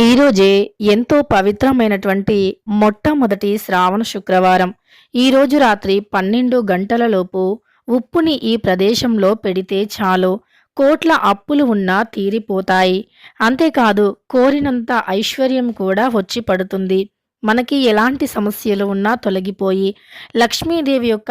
ఈరోజే ఎంతో పవిత్రమైనటువంటి మొట్టమొదటి శ్రావణ శుక్రవారం. ఈరోజు రాత్రి పన్నెండు గంటలలోపు ఉప్పుని ఈ ప్రదేశంలో పెడితే చాలు. కోట్ల అప్పులు ఉన్నా తీరిపోతాయి. అంతేకాదు కోరినంత ఐశ్వర్యం కూడా వచ్చి పడుతుంది. మనకి ఎలాంటి సమస్యలు ఉన్నా తొలగిపోయి లక్ష్మీదేవి యొక్క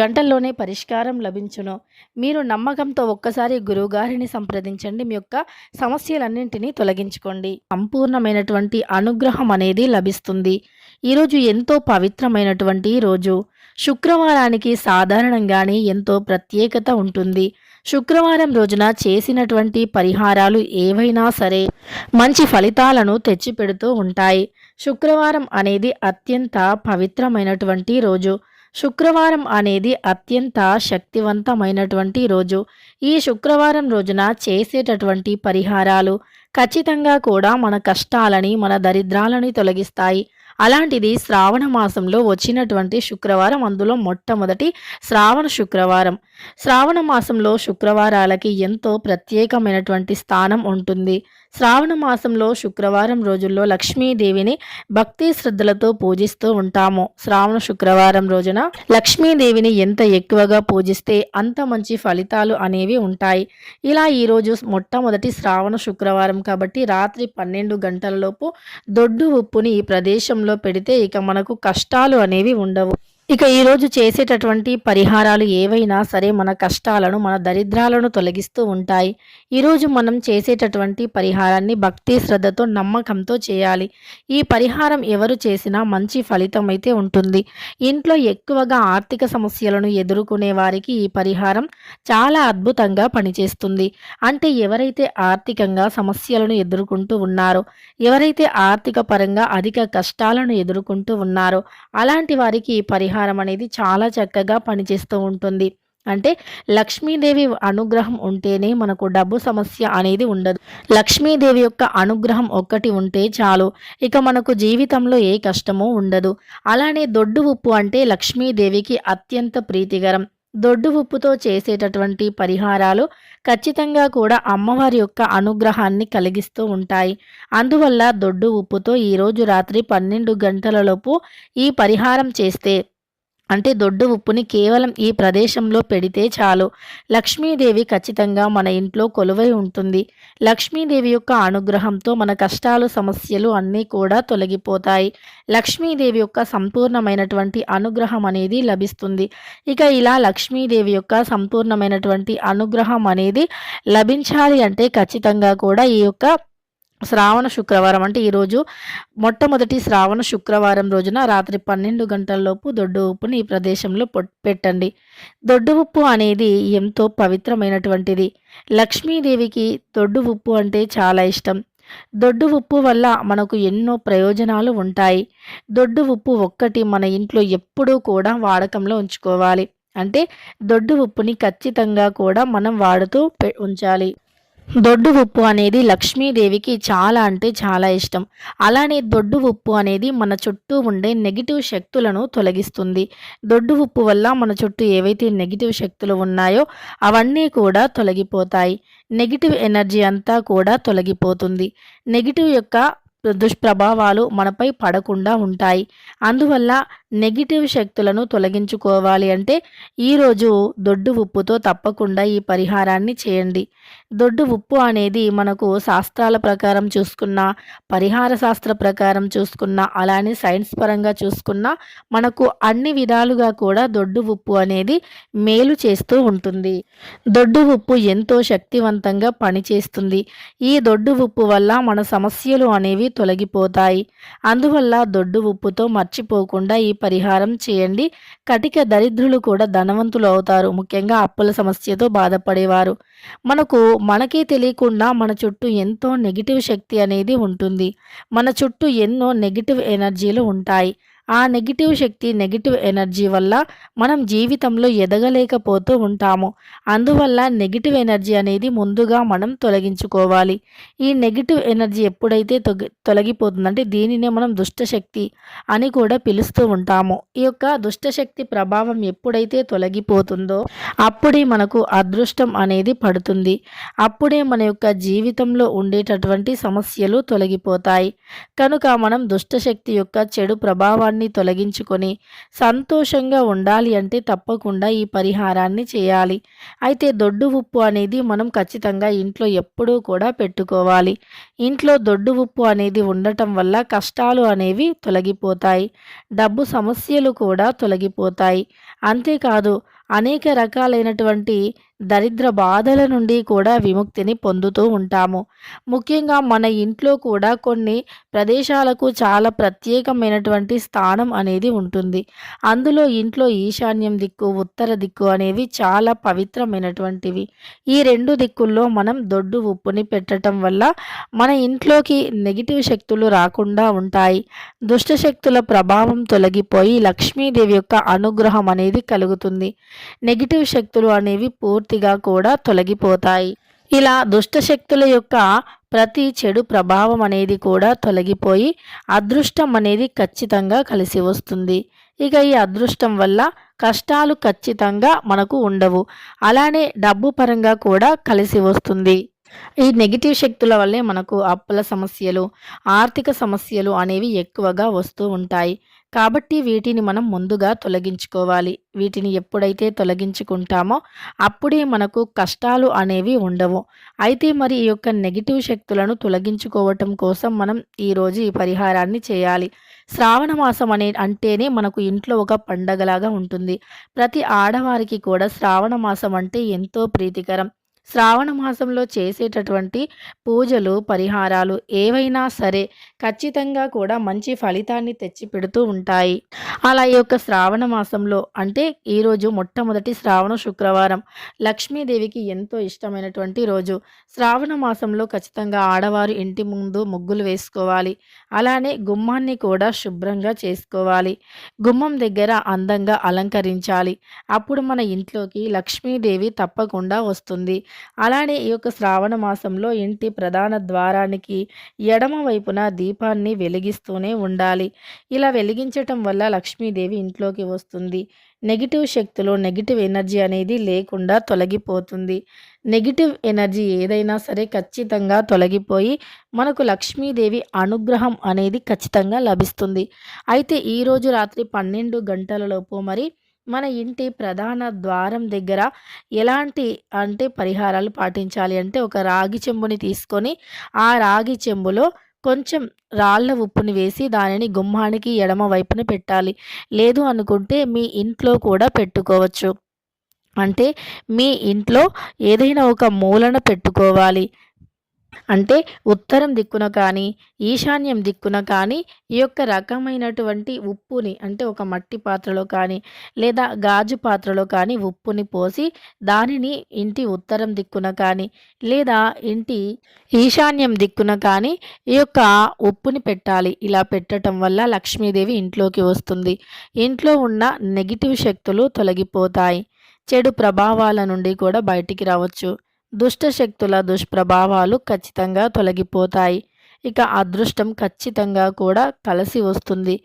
గంటల్లోనే పరిష్కారం లభించును. మీరు నమ్మకంతో ఒక్కసారి గురువుగారిని సంప్రదించండి. మీ యొక్క సమస్యలన్నింటినీ తొలగించుకోండి. సంపూర్ణమైనటువంటి అనుగ్రహం అనేది లభిస్తుంది. ఈరోజు ఎంతో పవిత్రమైనటువంటి రోజు. శుక్రవారానికి సాధారణంగానే ఎంతో ప్రత్యేకత ఉంటుంది. శుక్రవారం రోజున చేసినటువంటి పరిహారాలు ఏవైనా సరే మంచి ఫలితాలను తెచ్చిపెడుతూ ఉంటాయి. శుక్రవారం అనేది అత్యంత పవిత్రమైనటువంటి రోజు. శుక్రవారం అనేది అత్యంత శక్తివంతమైనటువంటి రోజు. ఈ శుక్రవారం రోజున చేసేటటువంటి పరిహారాలు ఖచ్చితంగా కూడా మన కష్టాలని మన దరిద్రాలని తొలగిస్తాయి. అలాంటిది శ్రావణ మాసంలో వచ్చినటువంటి శుక్రవారం అందులో మొట్టమొదటి శ్రావణ శుక్రవారం. శ్రావణ మాసంలో శుక్రవారాలకి ఎంతో ప్రత్యేకమైనటువంటి స్థానం ఉంటుంది. శ్రావణ మాసంలో శుక్రవారం రోజుల్లో లక్ష్మీదేవిని భక్తి శ్రద్ధలతో పూజిస్తూ ఉంటాము. శ్రావణ శుక్రవారం రోజున లక్ష్మీదేవిని ఎంత ఎక్కువగా పూజిస్తే అంత మంచి ఫలితాలు అనేవి ఉంటాయి. ఇలా ఈరోజు మొట్టమొదటి శ్రావణ శుక్రవారం కాబట్టి రాత్రి పన్నెండు గంటలలోపు దొడ్డు ఉప్పుని ఈ ప్రదేశంలో పెడితే ఇక మనకు కష్టాలు అనేవి ఉండవు. ఇక ఈరోజు చేసేటటువంటి పరిహారాలు ఏవైనా సరే మన కష్టాలను మన దరిద్రాలను తొలగిస్తూ ఉంటాయి. ఈరోజు మనం చేసేటటువంటి పరిహారాన్ని భక్తి శ్రద్ధతో నమ్మకంతో చేయాలి. ఈ పరిహారం ఎవరు చేసినా మంచి ఫలితం అయితే ఉంటుంది. ఇంట్లో ఎక్కువగా ఆర్థిక సమస్యలను ఎదుర్కొనే వారికి ఈ పరిహారం చాలా అద్భుతంగా పనిచేస్తుంది. అంటే ఎవరైతే ఆర్థికంగా సమస్యలను ఎదుర్కొంటూ ఉన్నారో ఎవరైతే ఆర్థిక పరంగా అధిక కష్టాలను ఎదుర్కొంటూ ఉన్నారో అలాంటి వారికి ఈ పరిహారం అనేది చాలా చక్కగా పనిచేస్తూ ఉంటుంది. అంటే లక్ష్మీదేవి అనుగ్రహం ఉంటేనే మనకు డబ్బు సమస్య అనేది ఉండదు. లక్ష్మీదేవి యొక్క అనుగ్రహం ఒక్కటి ఉంటే చాలు. ఇక మనకు జీవితంలో ఏ కష్టమూ ఉండదు. అలానే దొడ్డు ఉప్పు అంటే లక్ష్మీదేవికి అత్యంత ప్రీతికరం. దొడ్డు ఉప్పుతో చేసేటటువంటి పరిహారాలు ఖచ్చితంగా కూడా అమ్మవారి యొక్క అనుగ్రహాన్ని కలిగిస్తూ ఉంటాయి. అందువల్ల దొడ్డు ఉప్పుతో ఈరోజు రాత్రి పన్నెండు గంటలలోపు ఈ పరిహారం చేస్తే అంటే దొడ్డు ఉప్పుని కేవలం ఈ ప్రదేశంలో పెడితే చాలు. లక్ష్మీదేవి ఖచ్చితంగా మన ఇంట్లో కొలువై ఉంటుంది. లక్ష్మీదేవి యొక్క అనుగ్రహంతో మన కష్టాలు సమస్యలు అన్నీ కూడా తొలగిపోతాయి. లక్ష్మీదేవి యొక్క సంపూర్ణమైనటువంటి అనుగ్రహం అనేది లభిస్తుంది. ఇక ఇలా లక్ష్మీదేవి యొక్క సంపూర్ణమైనటువంటి అనుగ్రహం అనేది లభించాలి అంటే ఖచ్చితంగా కూడా ఈ యొక్క శ్రావణ శుక్రవారం అంటే ఈరోజు మొట్టమొదటి శ్రావణ శుక్రవారం రోజున రాత్రి పన్నెండు గంటలలోపు దొడ్డు ఉప్పుని ఈ ప్రదేశంలో పెట్టండి. దొడ్డు ఉప్పు అనేది ఎంతో పవిత్రమైనటువంటిది. లక్ష్మీదేవికి దొడ్డు ఉప్పు అంటే చాలా ఇష్టం. దొడ్డు ఉప్పు వల్ల మనకు ఎన్నో ప్రయోజనాలు ఉంటాయి. దొడ్డు ఉప్పు ఒక్కటి మన ఇంట్లో ఎప్పుడూ కూడా వాడకంలో ఉంచుకోవాలి. అంటే దొడ్డు ఉప్పుని ఖచ్చితంగా కూడా మనం వాడుతూ పె- ఉంచాలి. దొడ్డు ఉప్పు అనేది లక్ష్మీదేవికి చాలా అంటే చాలా ఇష్టం. అలానే దొడ్డు ఉప్పు అనేది మన చుట్టూ ఉండే నెగిటివ్ శక్తులను తొలగిస్తుంది. దొడ్డు ఉప్పు వల్ల మన చుట్టూ ఏవైతే నెగిటివ్ శక్తులు ఉన్నాయో అవన్నీ కూడా తొలగిపోతాయి. నెగిటివ్ ఎనర్జీ అంతా కూడా తొలగిపోతుంది. నెగిటివ్ యొక్క దుష్ప్రభావాలు మనపై పడకుండా ఉంటాయి. అందువల్ల నెగిటివ్ శక్తులను తొలగించుకోవాలి అంటే ఈరోజు దొడ్డు ఉప్పుతో తప్పకుండా ఈ పరిహారాన్ని చేయండి. దొడ్డు ఉప్పు అనేది మనకు శాస్త్రాల ప్రకారం చూసుకున్నా పరిహార శాస్త్ర ప్రకారం చూసుకున్నా అలానే సైన్స్ పరంగా చూసుకున్నా మనకు అన్ని విధాలుగా కూడా దొడ్డు ఉప్పు అనేది మేలు చేస్తూ ఉంటుంది. దొడ్డు ఉప్పు ఎంతో శక్తివంతంగా పనిచేస్తుంది. ఈ దొడ్డు ఉప్పు వల్ల మన సమస్యలు అనేవి తొలగిపోతాయి. అందువల్ల దొడ్డు ఉప్పుతో మర్చిపోకుండా ఈ పరిహారం చేయండి. కటిక దరిద్రులు కూడా ధనవంతులు అవుతారు. ముఖ్యంగా అప్పుల సమస్యతో బాధపడేవారు. మనకు మనకే తెలియకుండా మన చుట్టూ ఎంతో నెగిటివ్ శక్తి అనేది ఉంటుంది. మన చుట్టూ ఎన్నో నెగిటివ్ ఎనర్జీలు ఉంటాయి. ఆ నెగిటివ్ శక్తి నెగిటివ్ ఎనర్జీ వల్ల మనం జీవితంలో ఎదగలేకపోతూ ఉంటాము. అందువల్ల నెగిటివ్ ఎనర్జీ అనేది ముందుగా మనం తొలగించుకోవాలి. ఈ నెగిటివ్ ఎనర్జీ ఎప్పుడైతే తొగి తొలగిపోతుందంటే దీనినే మనం దుష్టశక్తి అని కూడా పిలుస్తూ ఉంటాము. ఈ యొక్క దుష్టశక్తి ప్రభావం ఎప్పుడైతే తొలగిపోతుందో అప్పుడే మనకు అదృష్టం అనేది పడుతుంది. అప్పుడే మన యొక్క జీవితంలో ఉండేటటువంటి సమస్యలు తొలగిపోతాయి. కనుక మనం దుష్టశక్తి యొక్క చెడు ప్రభావాన్ని తొలగించుకొని సంతోషంగా ఉండాలి అంటే తప్పకుండా ఈ పరిహారాన్ని చేయాలి. అయితే దొడ్డు ఉప్పు అనేది మనం ఖచ్చితంగా ఇంట్లో ఎప్పుడూ కూడా పెట్టుకోవాలి. ఇంట్లో దొడ్డు ఉప్పు అనేది ఉండటం వల్ల కష్టాలు అనేవి తొలగిపోతాయి. డబ్బు సమస్యలు కూడా తొలగిపోతాయి. అంతేకాదు అనేక రకాలైనటువంటి దరిద్ర బాధల నుండి కూడా విముక్తిని పొందుతూ ఉంటాము. ముఖ్యంగా మన ఇంట్లో కూడా కొన్ని ప్రదేశాలకు చాలా ప్రత్యేకమైనటువంటి స్థానం అనేది ఉంటుంది. అందులో ఇంట్లో ఈశాన్యం దిక్కు ఉత్తర దిక్కు అనేవి చాలా పవిత్రమైనటువంటివి. ఈ రెండు దిక్కుల్లో మనం దొడ్డు ఉప్పుని పెట్టడం వల్ల మన ఇంట్లోకి నెగిటివ్ శక్తులు రాకుండా ఉంటాయి. దుష్ట శక్తుల ప్రభావం తొలగిపోయి లక్ష్మీదేవి యొక్క అనుగ్రహం అనేది కలుగుతుంది. నెగిటివ్ శక్తులు అనేవి పూర్తి పూర్తిగా కూడా తొలగిపోతాయి. ఇలా దుష్టశక్తుల యొక్క ప్రతి చెడు ప్రభావం అనేది కూడా తొలగిపోయి అదృష్టం అనేది ఖచ్చితంగా కలిసి వస్తుంది. ఇక ఈ అదృష్టం వల్ల కష్టాలు ఖచ్చితంగా మనకు ఉండవు. అలానే డబ్బు పరంగా కూడా కలిసి వస్తుంది. ఈ నెగిటివ్ శక్తుల వల్లే మనకు అప్పుల సమస్యలు ఆర్థిక సమస్యలు అనేవి ఎక్కువగా వస్తూ ఉంటాయి. కాబట్టి వీటిని మనం ముందుగా తొలగించుకోవాలి. వీటిని ఎప్పుడైతే తొలగించుకుంటామో అప్పుడే మనకు కష్టాలు అనేవి ఉండవు. అయితే మరి ఈ యొక్క నెగిటివ్ శక్తులను తొలగించుకోవటం కోసం మనం ఈరోజు ఈ పరిహారాన్ని చేయాలి. శ్రావణ మాసం అనే అంటేనే మనకు ఇంట్లో ఒక పండగలాగా ఉంటుంది. ప్రతి ఆడవారికి కూడా శ్రావణ మాసం అంటే ఎంతో ప్రీతికరం. శ్రావణ మాసంలో చేసేటటువంటి పూజలు పరిహారాలు ఏవైనా సరే ఖచ్చితంగా కూడా మంచి ఫలితాన్ని తెచ్చి పెడుతూ ఉంటాయి. అలా ఈ యొక్క శ్రావణ మాసంలో అంటే ఈరోజు మొట్టమొదటి శ్రావణ శుక్రవారం. లక్ష్మీదేవికి ఎంతో ఇష్టమైనటువంటి రోజు. శ్రావణ మాసంలో ఖచ్చితంగా ఆడవారు ఇంటి ముందు ముగ్గులు వేసుకోవాలి. అలానే గుమ్మాన్ని కూడా శుభ్రంగా చేసుకోవాలి. గుమ్మం దగ్గర అందంగా అలంకరించాలి. అప్పుడు మన ఇంట్లోకి లక్ష్మీదేవి తప్పకుండా వస్తుంది. అలానే ఈ యొక్క శ్రావణ మాసంలో ఇంటి ప్రధాన ద్వారానికి ఎడమ వైపున దీపాన్ని వెలిగిస్తూనే ఉండాలి. ఇలా వెలిగించటం వల్ల లక్ష్మీదేవి ఇంట్లోకి వస్తుంది. నెగిటివ్ శక్తులు నెగిటివ్ ఎనర్జీ అనేది లేకుండా తొలగిపోతుంది. నెగిటివ్ ఎనర్జీ ఏదైనా సరే ఖచ్చితంగా తొలగిపోయి మనకు లక్ష్మీదేవి అనుగ్రహం అనేది ఖచ్చితంగా లభిస్తుంది. అయితే ఈరోజు రాత్రి పన్నెండు గంటలలోపు మరి మన ఇంటి ప్రధాన ద్వారం దగ్గర ఎలాంటి అంటే పరిహారాలు పాటించాలి అంటే ఒక రాగి చెంబుని తీసుకొని ఆ రాగి చెంబులో కొంచెం రాళ్ళ ఉప్పుని వేసి దానిని గుమ్మానికి ఎడమ వైపున పెట్టాలి. లేదు అనుకుంటే మీ ఇంట్లో కూడా పెట్టుకోవచ్చు. అంటే మీ ఇంట్లో ఏదైనా ఒక మూలన పెట్టుకోవాలి. అంటే ఉత్తరం దిక్కున కానీ ఈశాన్యం దిక్కున కానీ ఈ యొక్క రకమైనటువంటి ఉప్పుని అంటే ఒక మట్టి పాత్రలో కానీ లేదా గాజు పాత్రలో కానీ ఉప్పుని పోసి దానిని ఇంటి ఉత్తరం దిక్కున కానీ లేదా ఇంటి ఈశాన్యం దిక్కున కానీ ఈ యొక్క ఉప్పుని పెట్టాలి. ఇలా పెట్టడం వల్ల లక్ష్మీదేవి ఇంట్లోకి వస్తుంది. ఇంట్లో ఉన్న నెగిటివ్ శక్తులు తొలగిపోతాయి. చెడు ప్రభావాల నుండి కూడా బయటికి రావచ్చు. దుష్టశక్తుల దుష్ప్రభావాలు ఖచ్చితంగా తొలగిపోతాయి. ఇక అదృష్టం ఖచ్చితంగా కూడా కలిసి వస్తుంది.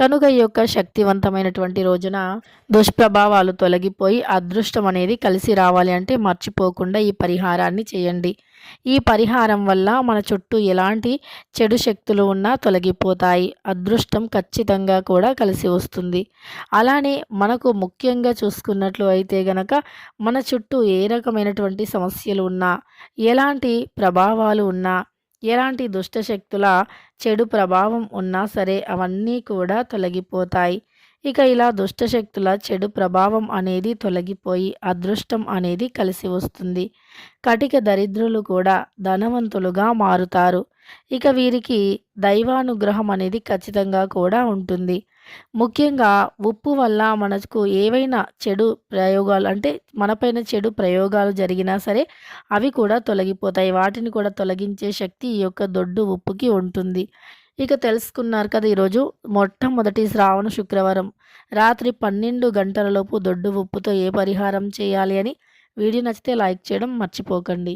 కనుక ఈ యొక్క శక్తివంతమైనటువంటి రోజున దుష్ప్రభావాలు తొలగిపోయి అదృష్టం అనేది కలిసి రావాలి అంటే మర్చిపోకుండా ఈ పరిహారాన్ని చేయండి. ఈ పరిహారం వల్ల మన చుట్టూ ఎలాంటి చెడు శక్తులు ఉన్నా తొలగిపోతాయి. అదృష్టం ఖచ్చితంగా కూడా కలిసి వస్తుంది. అలానే మనకు ముఖ్యంగా చూసుకున్నట్లు అయితే గనక మన చుట్టూ ఏ రకమైనటువంటి సమస్యలు ఉన్నా ఎలాంటి ప్రభావాలు ఉన్నా ఎలాంటి దుష్టశక్తుల చెడు ప్రభావం ఉన్నా సరే అవన్నీ కూడా తొలగిపోతాయి. ఇక ఇలా దుష్టశక్తుల చెడు ప్రభావం అనేది తొలగిపోయి అదృష్టం అనేది కలిసి వస్తుంది. కటిక దరిద్రులు కూడా ధనవంతులుగా మారుతారు. ఇక వీరికి దైవానుగ్రహం అనేది ఖచ్చితంగా కూడా ఉంటుంది. ముఖ్యంగా ఉప్పు వల్ల మనకు ఏవైనా చెడు ప్రయోగాలు అంటే మనపైన చెడు ప్రయోగాలు జరిగినా సరే అవి కూడా తొలగిపోతాయి. వాటిని కూడా తొలగించే శక్తి ఈ యొక్క దొడ్డు ఉప్పుకి ఉంటుంది. ఇక తెలుసుకున్నారు కదా ఈరోజు మొట్టమొదటి శ్రావణ శుక్రవారం. రాత్రి పన్నెండు గంటలలోపు దొడ్డు ఉప్పుతో ఏ పరిహారం చేయాలి అని వీడియో నచ్చితే లైక్ చేయడం మర్చిపోకండి.